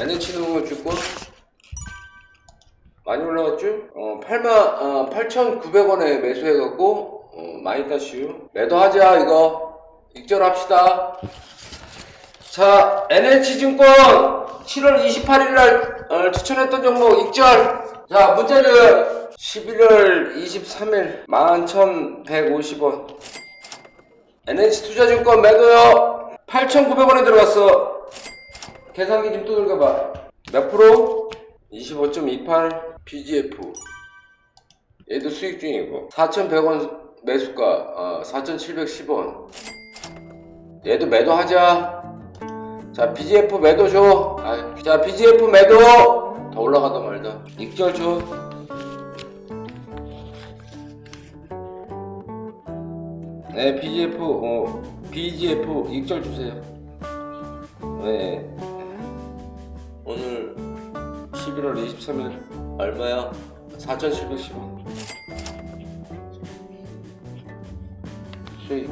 NH농을 주고 많이 올라갔죠? 어, 8만, 어, 8,900원에 매수해갖고, 어, 많이 따시오 매도하자, 이거. 익절합시다. 자, NH증권 7월 28일날 어, 추천했던 종목 익절. 자, 문자는 11월 23일 11,150원. NH투자증권 매도요. 8,900원에 들어갔어. 계산기 좀 두들겨봐 몇 프로? 25.28 BGF 얘도 수익 중이고 4,100원 매수가 어, 4,710원 얘도 매도하자 자 BGF 매도 줘. 아, 자 BGF 매도 더 올라가다 말다. 익절 줘. 네 BGF 어 BGF 익절 주세요. 네 11월 23일 얼마야? 4,710원. 수익.